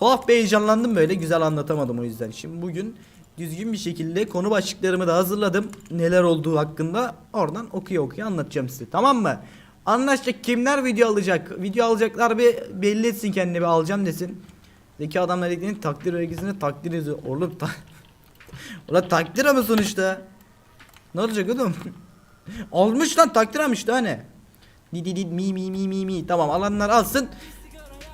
Tuhaf bir heyecanlandım böyle güzel anlatamadım o yüzden. Şimdi bugün düzgün bir şekilde konu başlıklarımı da hazırladım. Neler olduğu hakkında oradan okuya okuya anlatacağım size tamam mı? Anlaştık kimler video alacak? Video alacaklar bir belli etsin kendini bir alacağım desin. Zeki adamlar dediğinin takdir vergisini takdir ediyor. Oğlum ta Ulan takdir ama sonuçta. Ne olacak oğlum? Almış lan takdir almış daha ne? Di di di mi mi mi mi mi. Tamam alanlar alsın.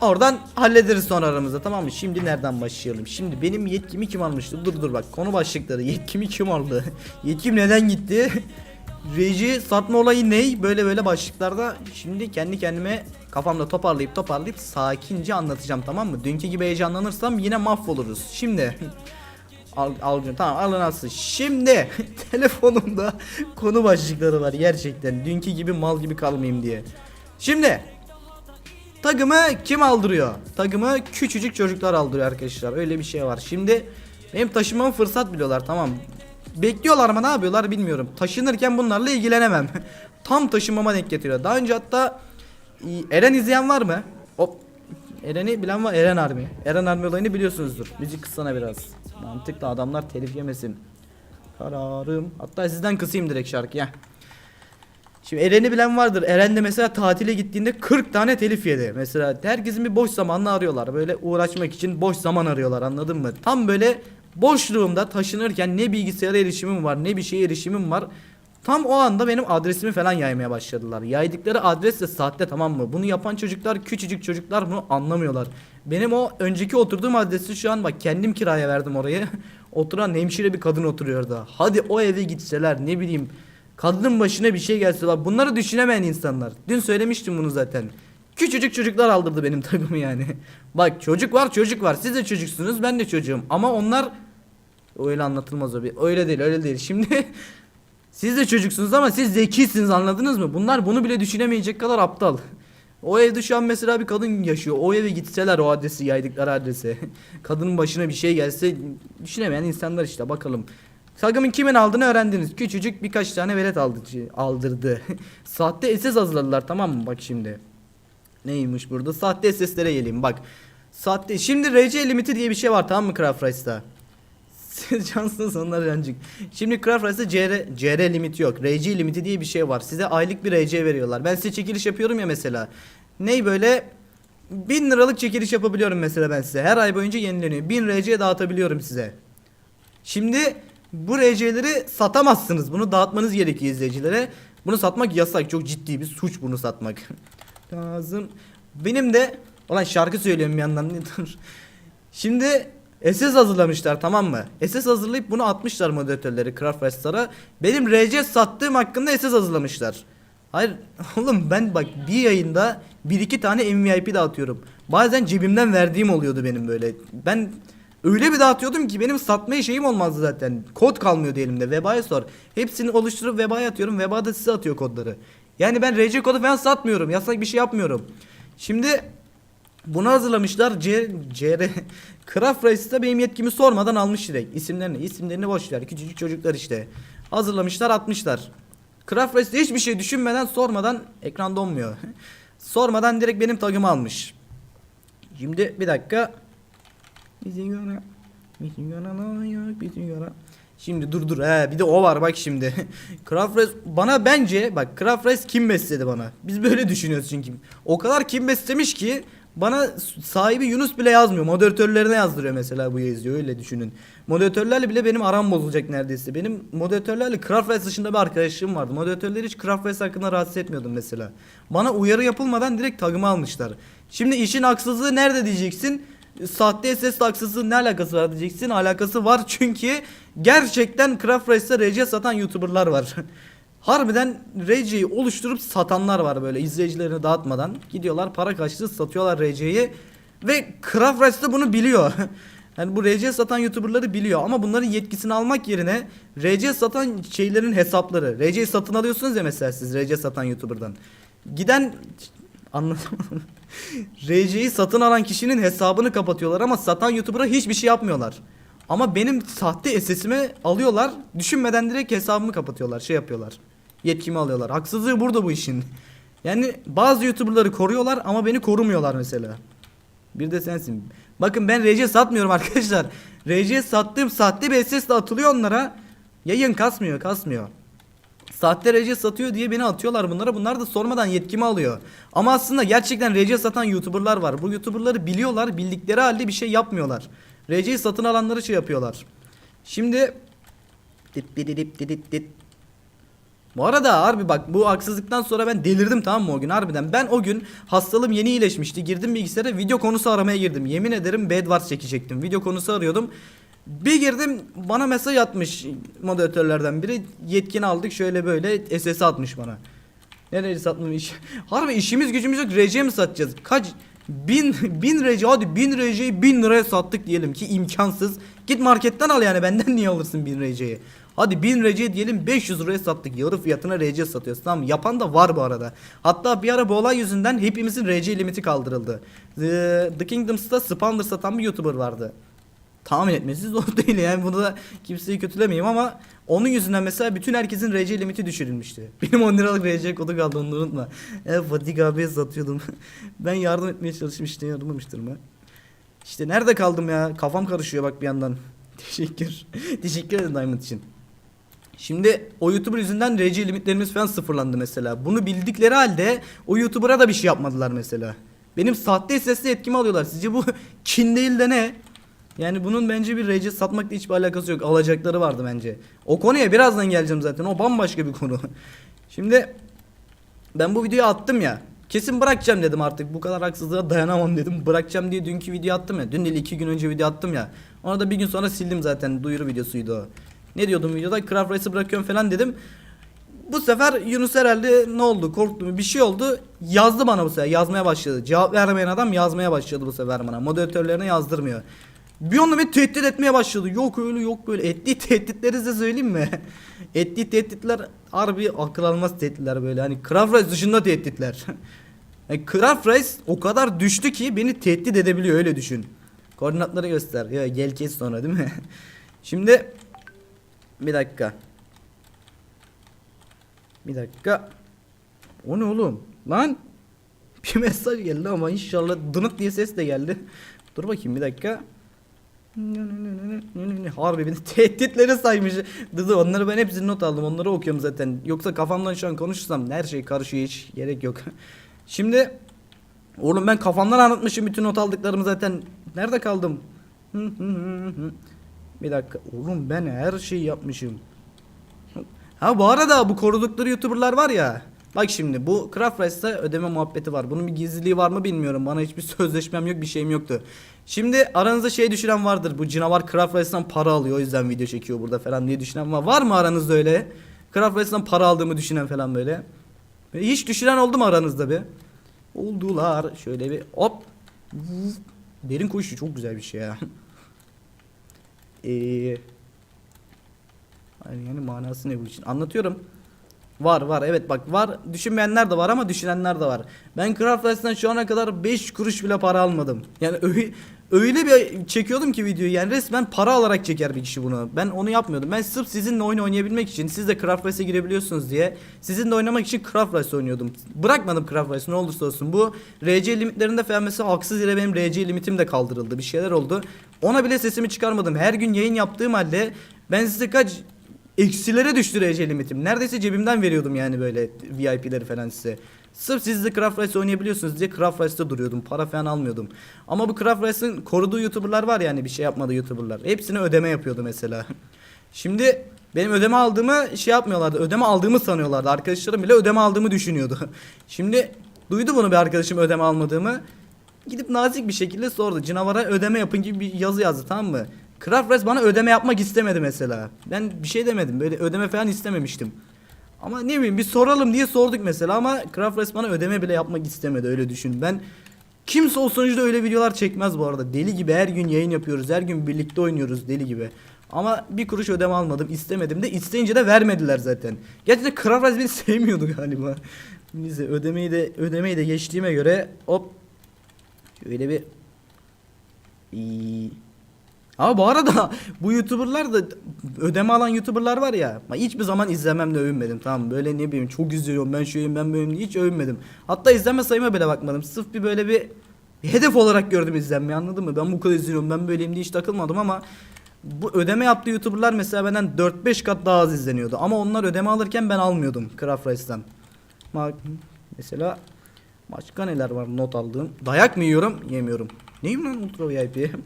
Oradan hallederiz sonra aramızda tamam mı? Şimdi nereden başlayalım? Şimdi benim yetkimi kim almıştı? Dur dur bak konu başlıkları. Yetkimi kim aldı? Yetkim neden gitti? Reji satma olayı ne? Böyle böyle başlıklarda şimdi kendi kendime kafamda toparlayıp toparlayıp sakince anlatacağım tamam mı? Dünkü gibi heyecanlanırsam yine mahvoluruz. Şimdi Al, al tamam alın alsın. Şimdi telefonumda konu başlıkları var gerçekten. Dünkü gibi mal gibi kalmayayım diye. Şimdi Tagımı kim aldırıyor? Tagımı küçücük çocuklar aldırıyor arkadaşlar. Öyle bir şey var. Şimdi benim taşımamı fırsat biliyorlar tamam. Bekliyorlar mı ne yapıyorlar bilmiyorum. Taşınırken bunlarla ilgilenemem. Tam taşımama denk getiriyor. Daha önce hatta e, Eren izleyen var mı? Hop. Eren'i bilen var. Eren Army. Eren Army olayını biliyorsunuzdur. Müzik kıssana biraz. Mantıklı adamlar telif yemesin. Kararım. Hatta sizden kısayım direkt şarkıya. Şimdi Eren'i bilen vardır. Eren de mesela tatile gittiğinde 40 tane telif yedi. Mesela herkesin bir boş zamanını arıyorlar. Böyle uğraşmak için boş zaman arıyorlar anladın mı? Tam böyle boşluğumda taşınırken ne bilgisayara erişimim var ne bir şeye erişimim var. Tam o anda benim adresimi falan yaymaya başladılar. Yaydıkları adres de sahte tamam mı? Bunu yapan çocuklar küçücük çocuklar bunu anlamıyorlar. Benim o önceki oturduğum adresi şu an bak kendim kiraya verdim orayı. Oturan hemşire bir kadın oturuyor da. Hadi o eve gitseler ne bileyim Kadının başına bir şey gelse bak bunları düşünemeyen insanlar. Dün söylemiştim bunu zaten. Küçücük çocuklar aldırdı benim takımı yani. Bak çocuk var çocuk var. Siz de çocuksunuz ben de çocuğum. Ama onlar öyle anlatılmaz o bir. Öyle değil öyle değil. Şimdi siz de çocuksunuz ama siz zekisiniz anladınız mı? Bunlar bunu bile düşünemeyecek kadar aptal. O evde şu an mesela bir kadın yaşıyor. O eve gitseler o adresi yaydıkları adrese. Kadının başına bir şey gelse düşünemeyen insanlar işte bakalım. Sagım'ın kimin aldığını öğrendiniz. Küçücük birkaç tane velet aldı, aldırdı. Sahte SS hazırladılar tamam mı? Bak şimdi. Neymiş burada? Sahte SS'lere geleyim bak. Sahte. Şimdi RC limiti diye bir şey var tamam mı Craft Rice'da? Siz cansınız onlar yancık. Şimdi Craft Rice'da CR, CR limiti yok. RC limiti diye bir şey var. Size aylık bir RC veriyorlar. Ben size çekiliş yapıyorum ya mesela. Ney böyle 1000 liralık çekiliş yapabiliyorum mesela ben size. Her ay boyunca yenileniyor. 1000 RC dağıtabiliyorum size. Şimdi bu RC'leri satamazsınız. Bunu dağıtmanız gerekiyor izleyicilere. Bunu satmak yasak. Çok ciddi bir suç bunu satmak. Lazım. Benim de Ulan şarkı söylüyorum bir yandan. Şimdi SS hazırlamışlar tamam mı? SS hazırlayıp bunu atmışlar moderatörleri Craft Rice'lara. Benim RC sattığım hakkında SS hazırlamışlar. Hayır oğlum ben bak bir yayında bir iki tane MVP dağıtıyorum. Bazen cebimden verdiğim oluyordu benim böyle. Ben Öyle bir dağıtıyordum ki benim satmaya şeyim olmazdı zaten. Kod kalmıyordu elimde. Veba'ya sor. Hepsini oluşturup Veba'ya atıyorum. Veba da size atıyor kodları. Yani ben RC kodu falan satmıyorum. Yasak bir şey yapmıyorum. Şimdi bunu hazırlamışlar. C, CR Craft Race'da benim yetkimi sormadan almış direkt. İsimlerini, isimlerini boş ver. Küçücük çocuklar işte. Hazırlamışlar, atmışlar. Craft Race'de hiçbir şey düşünmeden, sormadan ekran donmuyor. sormadan direkt benim tagımı almış. Şimdi bir dakika. Bizim yana Bizim yana yok bizim yana Şimdi dur dur. He bir de o var bak şimdi. Race bana bence bak Race kim besledi bana? Biz böyle düşünüyoruz çünkü. O kadar kim beslemiş ki Bana sahibi Yunus bile yazmıyor. Moderatörlerine yazdırıyor mesela bu yazıyor öyle düşünün. Moderatörlerle bile benim aram bozulacak neredeyse. Benim moderatörlerle Race dışında bir arkadaşım vardı. Moderatörleri hiç Race hakkında rahatsız etmiyordum mesela. Bana uyarı yapılmadan direkt tagımı almışlar. Şimdi işin haksızlığı nerede diyeceksin sahte SS taksisi ne alakası var diyeceksin. Alakası var çünkü gerçekten Craft Race'da RC satan YouTuber'lar var. Harbiden RC'yi oluşturup satanlar var böyle izleyicilerini dağıtmadan. Gidiyorlar para karşılığı satıyorlar RC'yi. Ve Craft Race'da bunu biliyor. Yani bu RC satan YouTuber'ları biliyor ama bunların yetkisini almak yerine RC satan şeylerin hesapları. RC satın alıyorsunuz ya mesela siz RC satan YouTuber'dan. Giden Anlatamadım. RC'yi satın alan kişinin hesabını kapatıyorlar ama satan YouTuber'a hiçbir şey yapmıyorlar. Ama benim sahte SS'imi alıyorlar. Düşünmeden direkt hesabımı kapatıyorlar. Şey yapıyorlar. Yetkimi alıyorlar. Haksızlığı burada bu işin. Yani bazı YouTuber'ları koruyorlar ama beni korumuyorlar mesela. Bir de sensin. Bakın ben RC satmıyorum arkadaşlar. RC sattığım sahte bir SS atılıyor onlara. Yayın kasmıyor kasmıyor. Sahte RC satıyor diye beni atıyorlar bunlara. Bunlar da sormadan yetkimi alıyor. Ama aslında gerçekten RC satan YouTuber'lar var. Bu YouTuber'ları biliyorlar. Bildikleri halde bir şey yapmıyorlar. RC'yi satın alanları şey yapıyorlar. Şimdi dit dit dit dit dit. Bu arada harbi bak bu haksızlıktan sonra ben delirdim tamam mı o gün harbiden. Ben o gün hastalığım yeni iyileşmişti. Girdim bilgisayara video konusu aramaya girdim. Yemin ederim Bedwars çekecektim. Video konusu arıyordum. Bir girdim bana mesaj atmış moderatörlerden biri. Yetkin aldık şöyle böyle SS atmış bana. Nereye satmış? Harbi işimiz gücümüz yok. RC mi satacağız? Kaç? Bin, bin RC hadi bin RC'yi bin liraya sattık diyelim ki imkansız. Git marketten al yani benden niye alırsın bin RC'yi? Hadi 1000 RC diyelim 500 liraya sattık. Yarı fiyatına RC satıyoruz. Tamam? Yapan da var bu arada. Hatta bir ara bu olay yüzünden hepimizin RC limiti kaldırıldı. The, The Kingdoms'ta Spawner satan bir YouTuber vardı. Tahmin etmesi zor değil yani bunu da kimseyi kötülemeyeyim ama onun yüzünden mesela bütün herkesin RC limiti düşürülmüştü. Benim 10 liralık RC kodu kaldı onu unutma. E, Fatih abiye satıyordum. ben yardım etmeye çalışmıştım yaramamıştır mı? İşte nerede kaldım ya? Kafam karışıyor bak bir yandan. Teşekkür. Teşekkür ederim Diamond için. Şimdi o YouTuber yüzünden RC limitlerimiz falan sıfırlandı mesela. Bunu bildikleri halde o YouTuber'a da bir şey yapmadılar mesela. Benim sahte sesli etkimi alıyorlar. Sizce bu kin değil de ne? Yani bunun bence bir RC satmakla hiçbir alakası yok. Alacakları vardı bence. O konuya birazdan geleceğim zaten. O bambaşka bir konu. Şimdi ben bu videoyu attım ya. Kesin bırakacağım dedim artık. Bu kadar haksızlığa dayanamam dedim. Bırakacağım diye dünkü video attım ya. Dün değil iki gün önce video attım ya. Ona da bir gün sonra sildim zaten. Duyuru videosuydu o. Ne diyordum videoda? Craft Race'ı bırakıyorum falan dedim. Bu sefer Yunus herhalde ne oldu korktu mu bir şey oldu yazdı bana bu sefer yazmaya başladı cevap vermeyen adam yazmaya başladı bu sefer bana moderatörlerine yazdırmıyor bir anda beni tehdit etmeye başladı yok öyle yok böyle ettiği tehditleri size söyleyeyim mi ettiği tehditler harbi akıl almaz tehditler böyle hani Craft Race dışında tehditler yani Craft Race o kadar düştü ki beni tehdit edebiliyor öyle düşün koordinatları göster ya gel kes sonra değil mi şimdi bir dakika bir dakika. O ne oğlum? Lan. Bir mesaj geldi ama inşallah dınık diye ses de geldi. Dur bakayım bir dakika. Harbi beni tehditleri saymış. Dıdı onları ben hepsini not aldım. Onları okuyorum zaten. Yoksa kafamdan şu an konuşursam her şey karışıyor hiç gerek yok. Şimdi oğlum ben kafamdan anlatmışım bütün not aldıklarımı zaten. Nerede kaldım? Bir dakika. Oğlum ben her şeyi yapmışım. Ha bu arada bu korudukları YouTuber'lar var ya. Bak şimdi bu Craft ödeme muhabbeti var. Bunun bir gizliliği var mı bilmiyorum. Bana hiçbir sözleşmem yok bir şeyim yoktu. Şimdi aranızda şey düşünen vardır. Bu canavar Craft Race'dan para alıyor o yüzden video çekiyor burada falan diye düşünen var. Var mı aranızda öyle? Craft para aldığımı düşünen falan böyle. Hiç düşünen oldu mu aranızda bir? Oldular. Şöyle bir hop. Derin koşu çok güzel bir şey ya. Eee yani manası ne bu için? Anlatıyorum. Var var evet bak var düşünmeyenler de var ama düşünenler de var. Ben Craft Race'den şu ana kadar 5 kuruş bile para almadım. Yani öyle, öyle bir çekiyordum ki videoyu yani resmen para alarak çeker bir kişi bunu. Ben onu yapmıyordum. Ben sırf sizinle oyun oynayabilmek için siz de Craft Race'e girebiliyorsunuz diye sizinle oynamak için Craft Race oynuyordum. Bırakmadım Craft Race ne olursa olsun. Bu RC limitlerinde falan mesela haksız yere benim RC limitim de kaldırıldı. Bir şeyler oldu. Ona bile sesimi çıkarmadım. Her gün yayın yaptığım halde ben size kaç eksilere düştü RC limitim. Neredeyse cebimden veriyordum yani böyle VIP'leri falan size. Sırf siz de Craft Race oynayabiliyorsunuz diye Craft Race'da duruyordum. Para falan almıyordum. Ama bu Craft Race'ın koruduğu YouTuber'lar var yani bir şey yapmadı YouTuber'lar. Hepsine ödeme yapıyordu mesela. Şimdi benim ödeme aldığımı şey yapmıyorlardı. Ödeme aldığımı sanıyorlardı. Arkadaşlarım bile ödeme aldığımı düşünüyordu. Şimdi duydu bunu bir arkadaşım ödeme almadığımı. Gidip nazik bir şekilde sordu. Cinavara ödeme yapın gibi bir yazı yazdı tamam mı? Craft bana ödeme yapmak istemedi mesela. Ben bir şey demedim. Böyle ödeme falan istememiştim. Ama ne bileyim bir soralım diye sorduk mesela ama Craft bana ödeme bile yapmak istemedi öyle düşün. Ben kimse o sonuçta öyle videolar çekmez bu arada. Deli gibi her gün yayın yapıyoruz. Her gün birlikte oynuyoruz deli gibi. Ama bir kuruş ödeme almadım istemedim de isteyince de vermediler zaten. Gerçekten Craft beni sevmiyordu galiba. Neyse ödemeyi de ödemeyi de geçtiğime göre hop şöyle bir İyi. Ama bu arada bu YouTuber'lar da ödeme alan YouTuber'lar var ya. Hiçbir zaman izlememle övünmedim tamam? Böyle ne bileyim çok izliyorum ben şuyum ben böyleyim diye hiç övünmedim. Hatta izleme sayıma bile bakmadım. Sırf bir böyle bir hedef olarak gördüm izlenmeyi anladın mı? Ben bu kadar izliyorum ben böyleyim diye hiç takılmadım ama bu ödeme yaptığı YouTuber'lar mesela benden 4-5 kat daha az izleniyordu. Ama onlar ödeme alırken ben almıyordum Craft Rice'dan. Ma- Mesela başka neler var not aldığım? Dayak mı yiyorum? Yemiyorum. Neyim lan Ultra VIP?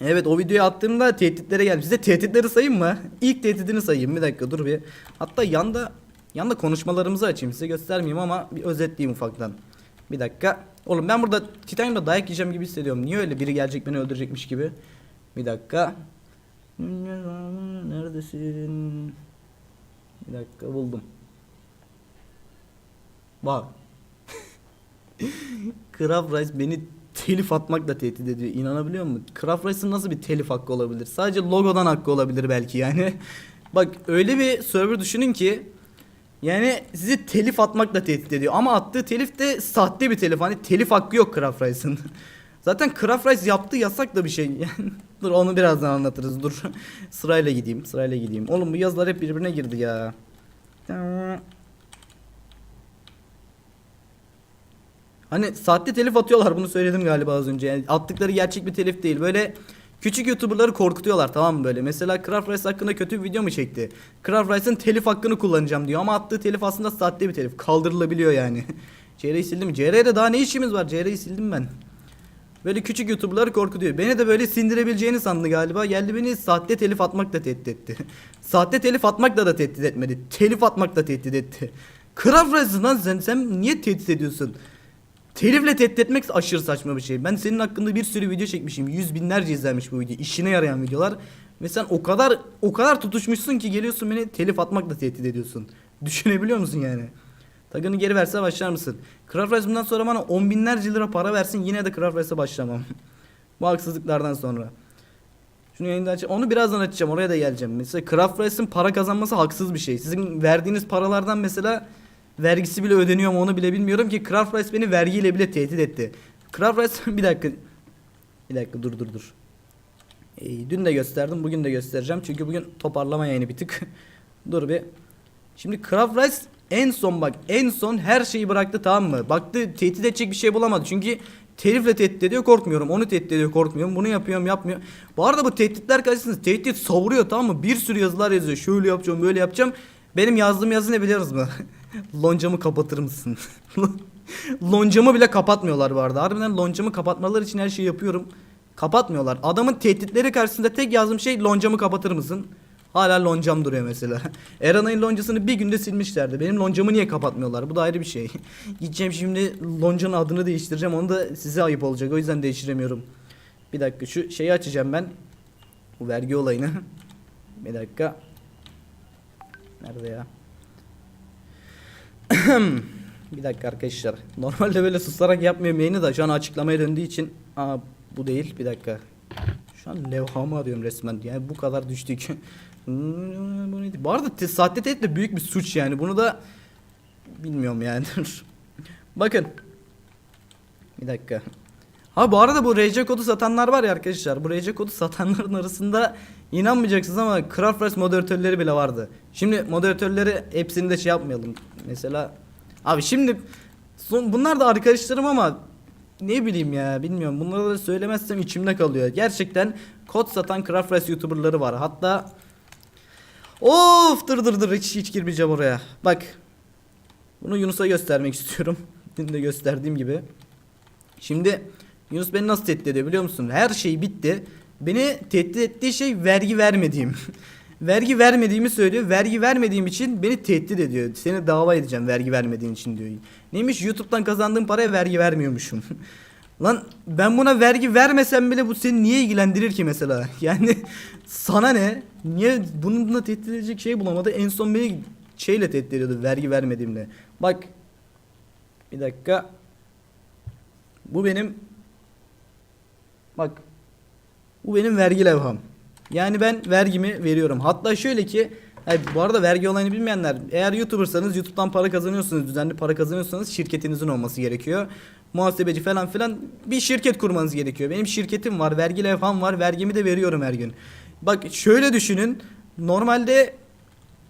Evet o videoyu attığımda tehditlere gelmiş. Size tehditleri sayayım mı? İlk tehdidini sayayım. Bir dakika dur bir. Hatta yanda yanda konuşmalarımızı açayım. Size göstermeyeyim ama bir özetleyeyim ufaktan. Bir dakika. Oğlum ben burada Titanium'da dayak yiyeceğim gibi hissediyorum. Niye öyle biri gelecek beni öldürecekmiş gibi? Bir dakika. Neredesin? Bir dakika buldum. Bak. Craft Rice beni telif atmakla tehdit ediyor. İnanabiliyor musun? Craft Rice'ın nasıl bir telif hakkı olabilir? Sadece logodan hakkı olabilir belki yani. Bak öyle bir server düşünün ki yani sizi telif atmakla tehdit ediyor. Ama attığı telif de sahte bir telif. Hani telif hakkı yok Craft Rice'ın. Zaten Craft Rice yaptığı yasak da bir şey. Dur onu birazdan anlatırız. Dur. Sırayla gideyim. Sırayla gideyim. Oğlum bu yazılar hep birbirine girdi ya. Hani sahte telif atıyorlar bunu söyledim galiba az önce. Yani attıkları gerçek bir telif değil. Böyle küçük YouTuber'ları korkutuyorlar tamam mı böyle. Mesela Craft Rice hakkında kötü bir video mu çekti? Craft Rice'ın telif hakkını kullanacağım diyor ama attığı telif aslında sahte bir telif. Kaldırılabiliyor yani. CR'yi sildim. CR'de daha ne işimiz var? CR'yi sildim ben. Böyle küçük YouTuber'ları korkutuyor. Beni de böyle sindirebileceğini sandı galiba. Geldi beni sahte telif atmakla tehdit etti. sahte telif atmakla da tehdit etmedi. Telif atmakla tehdit etti. Craft Rice'ı lan sen, sen niye tehdit ediyorsun? Telifle tehdit etmek aşırı saçma bir şey. Ben senin hakkında bir sürü video çekmişim. Yüz binlerce izlenmiş bu video. İşine yarayan videolar. Ve sen o kadar o kadar tutuşmuşsun ki geliyorsun beni telif atmakla tehdit ediyorsun. Düşünebiliyor musun yani? Tagını geri verse başlar mısın? Craft bundan sonra bana on binlerce lira para versin yine de Craft Rice'e başlamam. bu haksızlıklardan sonra. Şunu yayında aç. Onu birazdan açacağım. Oraya da geleceğim. Mesela Craft Rice'ın para kazanması haksız bir şey. Sizin verdiğiniz paralardan mesela vergisi bile ödeniyor mu onu bile bilmiyorum ki Craft Rice beni vergiyle bile tehdit etti. Craft Rice bir dakika. Bir dakika dur dur dur. Ee, dün de gösterdim bugün de göstereceğim çünkü bugün toparlama yayını bir tık. dur bir. Şimdi Craft Rice en son bak en son her şeyi bıraktı tamam mı? Baktı tehdit edecek bir şey bulamadı çünkü telifle tehdit ediyor korkmuyorum. Onu tehdit ediyor korkmuyorum. Bunu yapıyorum yapmıyor. Bu arada bu tehditler karşısında tehdit savuruyor tamam mı? Bir sürü yazılar yazıyor. Şöyle yapacağım böyle yapacağım. Benim yazdığım yazı ne biliyoruz mu? loncamı kapatır mısın? loncamı bile kapatmıyorlar bu arada. Harbiden loncamı kapatmaları için her şeyi yapıyorum. Kapatmıyorlar. Adamın tehditleri karşısında tek yazdığım şey loncamı kapatır mısın? Hala loncam duruyor mesela. Eranay'ın loncasını bir günde silmişlerdi. Benim loncamı niye kapatmıyorlar? Bu da ayrı bir şey. Gideceğim şimdi loncanın adını değiştireceğim. Onu da size ayıp olacak. O yüzden değiştiremiyorum. Bir dakika şu şeyi açacağım ben. Bu vergi olayını. bir dakika. Nerede ya? bir dakika arkadaşlar. Normalde böyle susarak yapmıyorum yayını da şu an açıklamaya döndüğü için. Aa bu değil. Bir dakika. Şu an levhamı arıyorum resmen. Yani bu kadar düştük. Bu neydi? Bu arada te- sahte tehdit de büyük bir suç yani. Bunu da bilmiyorum yani. Bakın. Bir dakika. Ha bu arada bu RC kodu satanlar var ya arkadaşlar. Bu RC kodu satanların arasında inanmayacaksınız ama Craft moderatörleri bile vardı. Şimdi moderatörleri hepsini de şey yapmayalım. Mesela abi şimdi son, bunlar da arkadaşlarım ama ne bileyim ya bilmiyorum. Bunları da söylemezsem içimde kalıyor. Gerçekten kod satan Craft YouTuber'ları var. Hatta Of dur dur dur hiç, hiç girmeyeceğim oraya. Bak. Bunu Yunus'a göstermek istiyorum. Dün de gösterdiğim gibi. Şimdi Yunus beni nasıl tehdit ediyor biliyor musun? Her şey bitti. Beni tehdit ettiği şey vergi vermediğim. vergi vermediğimi söylüyor. Vergi vermediğim için beni tehdit ediyor. Seni dava edeceğim vergi vermediğin için diyor. Neymiş YouTube'dan kazandığım paraya vergi vermiyormuşum. Lan ben buna vergi vermesem bile bu seni niye ilgilendirir ki mesela? Yani sana ne? Niye bununla tehdit edecek şey bulamadı? En son beni şeyle tehdit ediyordu vergi vermediğimle. Bak bir dakika. Bu benim Bak bu benim vergi levham. Yani ben vergimi veriyorum. Hatta şöyle ki hayır, bu arada vergi olayını bilmeyenler eğer YouTuber'sanız YouTube'dan para kazanıyorsunuz düzenli para kazanıyorsanız şirketinizin olması gerekiyor. Muhasebeci falan filan bir şirket kurmanız gerekiyor. Benim şirketim var vergi levham var vergimi de veriyorum her gün. Bak şöyle düşünün normalde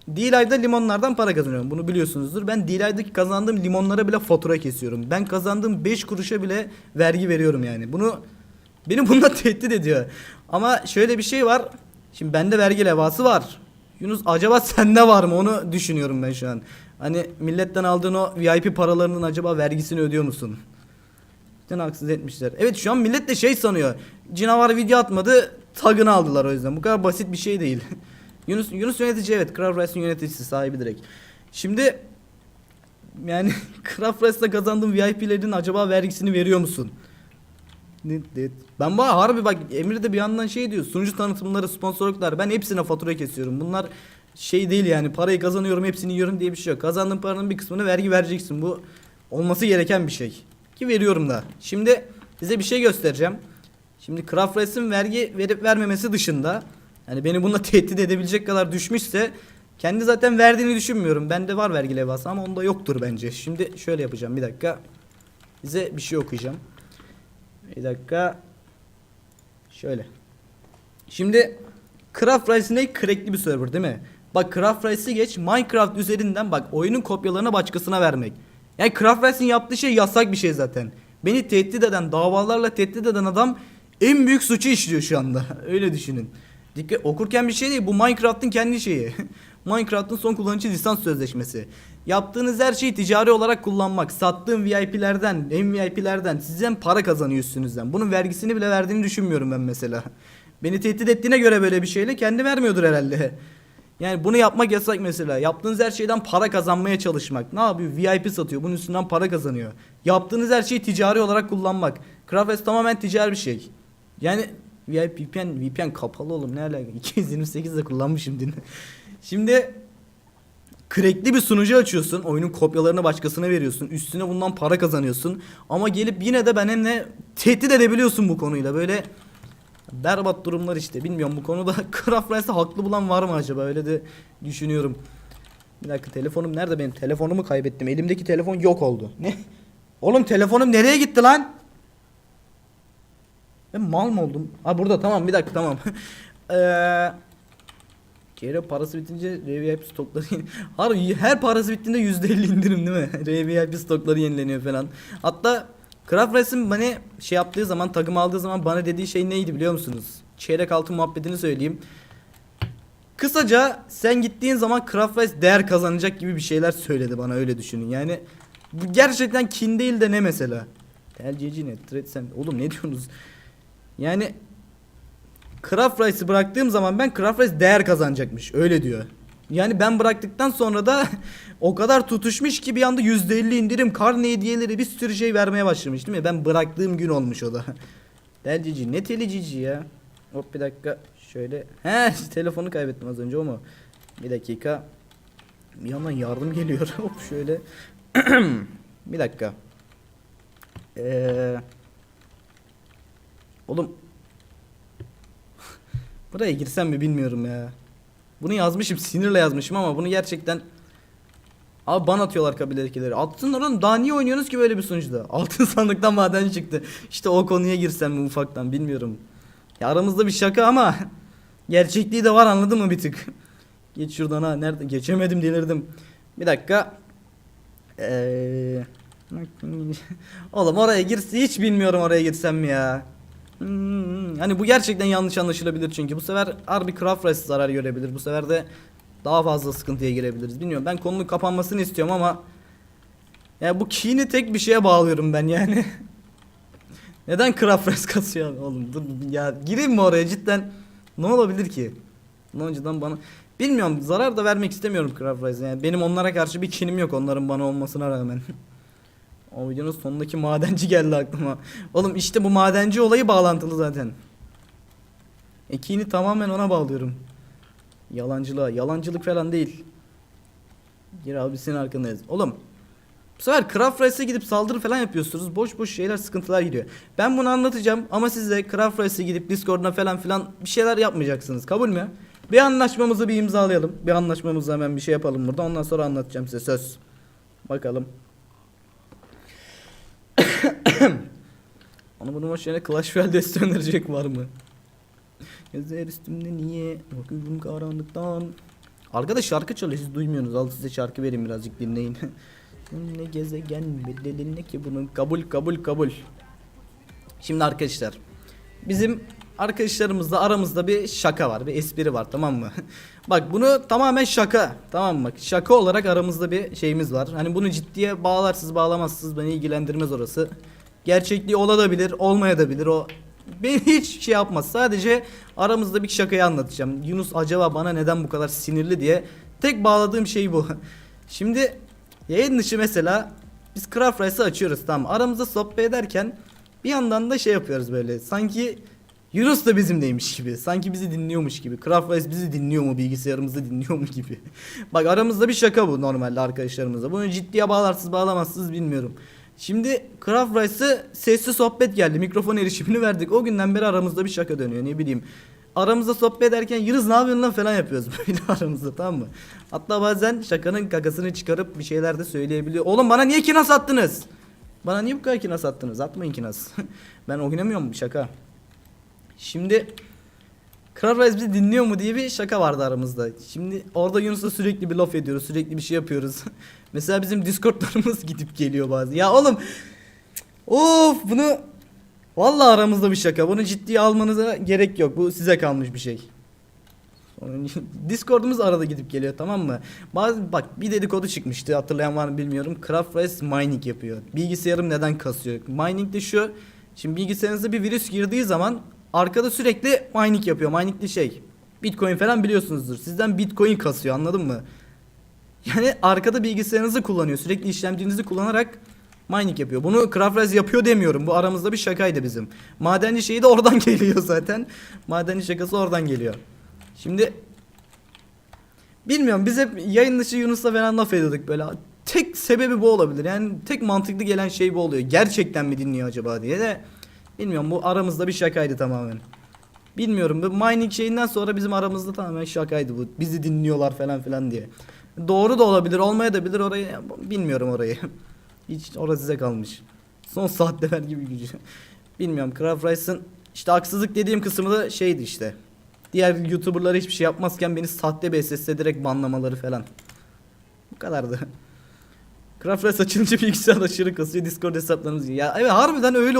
D-Live'da limonlardan para kazanıyorum. Bunu biliyorsunuzdur. Ben D-Live'daki kazandığım limonlara bile fatura kesiyorum. Ben kazandığım 5 kuruşa bile vergi veriyorum yani. Bunu beni bununla tehdit ediyor. Ama şöyle bir şey var. Şimdi bende vergi levhası var. Yunus acaba sende var mı onu düşünüyorum ben şu an. Hani milletten aldığın o VIP paralarının acaba vergisini ödüyor musun? Cidden haksız etmişler. Evet şu an millet de şey sanıyor. Cinavar video atmadı tagını aldılar o yüzden. Bu kadar basit bir şey değil. Yunus Yunus yönetici evet. Craft Rice'ın yöneticisi sahibi direkt. Şimdi yani Craft Rice'da kazandığım VIP'lerin acaba vergisini veriyor musun? Ben bana harbi bak Emir de bir yandan şey diyor. Sunucu tanıtımları, sponsorluklar ben hepsine fatura kesiyorum. Bunlar şey değil yani parayı kazanıyorum hepsini yiyorum diye bir şey yok. Kazandığın paranın bir kısmını vergi vereceksin. Bu olması gereken bir şey. Ki veriyorum da. Şimdi size bir şey göstereceğim. Şimdi Craft Race'in vergi verip vermemesi dışında yani beni bununla tehdit edebilecek kadar düşmüşse kendi zaten verdiğini düşünmüyorum. Bende var vergi levhası ama onda yoktur bence. Şimdi şöyle yapacağım bir dakika. Size bir şey okuyacağım. Bir dakika. Şöyle. Şimdi Craft Rice ne? Crackli bir server değil mi? Bak Craft Rice'i geç Minecraft üzerinden bak oyunun kopyalarını başkasına vermek. Yani Craft Rice'in yaptığı şey yasak bir şey zaten. Beni tehdit eden, davalarla tehdit eden adam en büyük suçu işliyor şu anda. Öyle düşünün. Dikkat okurken bir şey değil bu Minecraft'ın kendi şeyi. Minecraft'ın son kullanıcı lisans sözleşmesi. Yaptığınız her şeyi ticari olarak kullanmak, sattığım VIP'lerden, MVIP'lerden sizden para kazanıyor üstünüzden. Bunun vergisini bile verdiğini düşünmüyorum ben mesela. Beni tehdit ettiğine göre böyle bir şeyle kendi vermiyordur herhalde. Yani bunu yapmak yasak mesela. Yaptığınız her şeyden para kazanmaya çalışmak. Ne yapıyor? VIP satıyor. Bunun üstünden para kazanıyor. Yaptığınız her şeyi ticari olarak kullanmak. Crafts tamamen ticari bir şey. Yani VPN, VPN kapalı oğlum ne alaka? 228'de kullanmışım dün. Şimdi crackli bir sunucu açıyorsun. Oyunun kopyalarını başkasına veriyorsun. Üstüne bundan para kazanıyorsun. Ama gelip yine de benimle tehdit edebiliyorsun bu konuyla. Böyle berbat durumlar işte. Bilmiyorum bu konuda Craft Rice'ı haklı bulan var mı acaba? Öyle de düşünüyorum. Bir dakika telefonum nerede benim? Telefonumu kaybettim. Elimdeki telefon yok oldu. Ne? Oğlum telefonum nereye gitti lan? Ben mal mı oldum? Ha burada tamam bir dakika tamam. Eee Geri parası bitince RVIP stokları Harbi her parası bittiğinde %50 indirim değil mi? RVIP stokları yenileniyor falan. Hatta Craft Race'in bana şey yaptığı zaman takım aldığı zaman bana dediği şey neydi biliyor musunuz? Çeyrek altın muhabbetini söyleyeyim. Kısaca sen gittiğin zaman Craft Race değer kazanacak gibi bir şeyler söyledi bana öyle düşünün. Yani bu gerçekten kin değil de ne mesela? TLCC ne? Trade sen oğlum ne diyorsunuz? Yani Craft Rice'ı bıraktığım zaman ben Craft Rice değer kazanacakmış. Öyle diyor. Yani ben bıraktıktan sonra da o kadar tutuşmuş ki bir anda %50 indirim, karne hediyeleri bir sürü şey vermeye başlamış değil mi? Ben bıraktığım gün olmuş o da. Delcici ne telicici ya? Hop bir dakika şöyle. He telefonu kaybettim az önce o mu? Bir dakika. Bir yandan yardım geliyor. Hop şöyle. bir dakika. Eee Oğlum Buraya girsem mi bilmiyorum ya. Bunu yazmışım sinirle yazmışım ama bunu gerçekten Abi ban atıyorlar kabiledekileri. Atsınlar oğlum daha niye oynuyorsunuz ki böyle bir sunucuda? Altın sandıktan maden çıktı. İşte o konuya girsem mi ufaktan bilmiyorum. Ya aramızda bir şaka ama gerçekliği de var anladın mı bir tık? Geç şuradan ha nerede geçemedim delirdim. Bir dakika. Eee Oğlum oraya girse hiç bilmiyorum oraya girsem mi ya. Hani bu gerçekten yanlış anlaşılabilir çünkü bu sefer harbi Craft Race zarar görebilir. Bu sefer de daha fazla sıkıntıya girebiliriz. Bilmiyorum ben konunun kapanmasını istiyorum ama ya bu key'ni tek bir şeye bağlıyorum ben yani. Neden Craft Race kasıyor oğlum? Dur ya gireyim mi oraya cidden? Ne olabilir ki? Önceden bana bilmiyorum zarar da vermek istemiyorum Craft Race'e. Yani benim onlara karşı bir kinim yok onların bana olmasına rağmen. O videonun sonundaki madenci geldi aklıma. Oğlum işte bu madenci olayı bağlantılı zaten. Ekini tamamen ona bağlıyorum. Yalancılığa. Yalancılık falan değil. Gir abi senin arkandayız. Oğlum. Bu sefer Craft Race'e gidip saldırı falan yapıyorsunuz. Boş boş şeyler sıkıntılar gidiyor. Ben bunu anlatacağım ama siz de Craft Race'e gidip Discord'una falan filan bir şeyler yapmayacaksınız. Kabul mü? Bir anlaşmamızı bir imzalayalım. Bir anlaşmamızı hemen bir şey yapalım burada. Ondan sonra anlatacağım size söz. Bakalım. Onu bunu boş yere Clash Royale deste önerecek var mı? Gözler üstümde niye bakıyorum karanlıktan Arkada şarkı çalıyor siz duymuyorsunuz. Al size şarkı vereyim birazcık dinleyin. ne gezegen bedeli ne ki bunun kabul kabul kabul. Şimdi arkadaşlar bizim arkadaşlarımızla aramızda bir şaka var bir espri var tamam mı? Bak bunu tamamen şaka tamam mı? Şaka olarak aramızda bir şeyimiz var. Hani bunu ciddiye bağlarsız bağlamazsız beni ilgilendirmez orası. Gerçekliği olabilir olmayabilir. O beni hiç şey yapmaz. Sadece aramızda bir şakayı anlatacağım. Yunus acaba bana neden bu kadar sinirli diye. Tek bağladığım şey bu. Şimdi yayın dışı mesela biz Craft Rice'ı açıyoruz tamam. Aramızda sohbet ederken bir yandan da şey yapıyoruz böyle. Sanki Yunus da bizimleymiş gibi. Sanki bizi dinliyormuş gibi. Craft Rice bizi dinliyor mu? Bilgisayarımızı dinliyor mu gibi. Bak aramızda bir şaka bu normalde arkadaşlarımızla. Bunu ciddiye bağlarsız bağlamazsız bilmiyorum Şimdi Craft Rice'ı sesli sohbet geldi mikrofon erişimini verdik o günden beri aramızda bir şaka dönüyor ne bileyim Aramızda sohbet ederken Yunus ne yapıyorsun lan falan yapıyoruz böyle aramızda tamam mı? Hatta bazen şakanın kakasını çıkarıp bir şeyler de söyleyebiliyor. Oğlum bana niye kinas attınız? Bana niye bu kadar kinas attınız? Atmayın kinas. ben oynamıyorum şaka. Şimdi Kral bizi dinliyor mu diye bir şaka vardı aramızda. Şimdi orada Yunus'a sürekli bir laf ediyoruz. Sürekli bir şey yapıyoruz. Mesela bizim Discord'larımız gidip geliyor bazı. Ya oğlum Of bunu Vallahi aramızda bir şaka. Bunu ciddiye almanıza gerek yok. Bu size kalmış bir şey. Discord'umuz arada gidip geliyor tamam mı? Bazı bak bir dedikodu çıkmıştı hatırlayan var mı bilmiyorum. Craft Race mining yapıyor. Bilgisayarım neden kasıyor? Mining de şu. Şimdi bilgisayarınıza bir virüs girdiği zaman arkada sürekli mining yapıyor. Mining de şey. Bitcoin falan biliyorsunuzdur. Sizden Bitcoin kasıyor anladın mı? Yani arkada bilgisayarınızı kullanıyor. Sürekli işlemcinizi kullanarak mining yapıyor. Bunu Craft Race yapıyor demiyorum. Bu aramızda bir şakaydı bizim. Madenci şeyi de oradan geliyor zaten. Madenci şakası oradan geliyor. Şimdi bilmiyorum biz hep yayın dışı Yunus'la falan laf ediyorduk böyle. Tek sebebi bu olabilir. Yani tek mantıklı gelen şey bu oluyor. Gerçekten mi dinliyor acaba diye de bilmiyorum bu aramızda bir şakaydı tamamen. Bilmiyorum bu mining şeyinden sonra bizim aramızda tamamen şakaydı bu. Bizi dinliyorlar falan filan diye. Doğru da olabilir, olmayabilir orayı bilmiyorum orayı. Hiç orası size kalmış. Son saatler gibi gücü. Bilmiyorum Craft Rice'ın işte haksızlık dediğim kısmı da şeydi işte. Diğer YouTuber'lar hiçbir şey yapmazken beni sahte bir SS'le direkt banlamaları falan. Bu kadardı. Craft Rice açılınca bilgisayar aşırı kasıyor Discord hesaplarımız. Ya evet harbiden öyle